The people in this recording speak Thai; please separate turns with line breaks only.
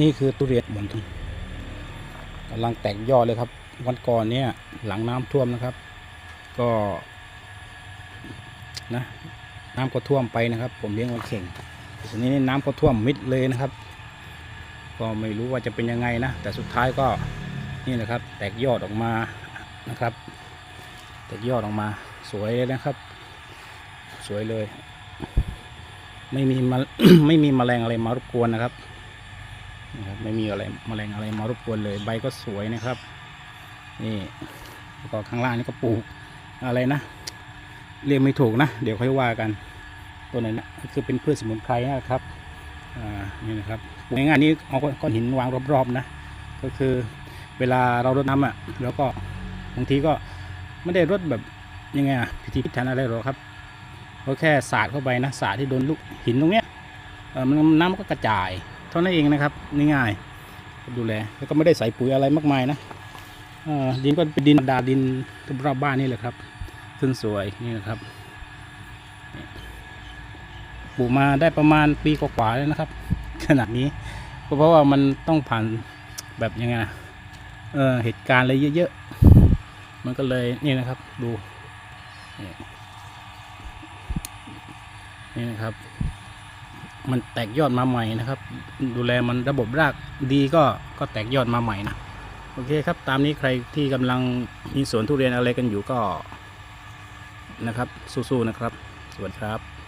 นี่คือทุเรียนหมอนทองกำลังแตกยอดเลยครับ วันก่อนเนี่ยหลังน้ำท่วมนะครับ ก็นะน้ำก็ท่วมไปนะครับ ผมเลี้ยงไว้เข่งทีนี้น้ำก็ท่วมมิดเลยนะครับ ก็ไม่รู้ว่าจะเป็นยังไงนะ แต่สุดท้ายก็นี่นะครับ แตกยอดออกมานะครับ แตกยอดออกมาสวยเลยนะครับ สวยเลย ไม่มีมาไม่มีแมลงอะไรมารบกวนนะครับ นะครับไม่มีอะไรแมลงอะไรมารบกวนเลยใบก็สวยนะครับนี่แล้วก็ข้างล่างนี่ก็ปลูกอะไรนะ เรียกไม่ถูกนะ เดี๋ยวค่อยว่ากันตัวนั้นนะคือเป็นพืชสมุนไพรนะครับอ่านี่นะครับปลูกง่ายๆนี้เอาก้อนหินวางรอบๆนะ ก็คือเวลาเรารดน้ำอะแล้วก็บางทีก็ไม่ได้รดแบบยังไงอะพิธีพิถันอะไรหรอกครับก็แค่สาดเข้าไปนะสาดที่โดนลูกหินตรงเนี้ยเออมันน้ำมันก็กระจาย ท่านั้นเองนะครับง่ายๆดูแลแล้วก็ไม่ได้ใส่ปุ๋ยอะไรมากมายนะดินก็เป็นดินดาดินรอบบ้านนี่แหละครับขึ้นสวยนี่นะครับปลูกมาได้ประมาณปีกว่าๆแล้วนะครับ ขนาดนี้ก็เพราะว่ามันต้องผ่านแบบยังไงนะเออเหตุการณ์อะไรเยอะๆ มันก็เลยนี่นะครับดูนี่นะครับ มันแตกยอดมาใหม่นะครับ ดูแลมันระบบรากดีก็ก็แตกยอดมาใหม่นะโอเคครับ ตามนี้ใครที่กำลังมีสวนทุเรียนอะไรกันอยู่ก็นะครับ สู้ๆนะครับ สวัสดีครับ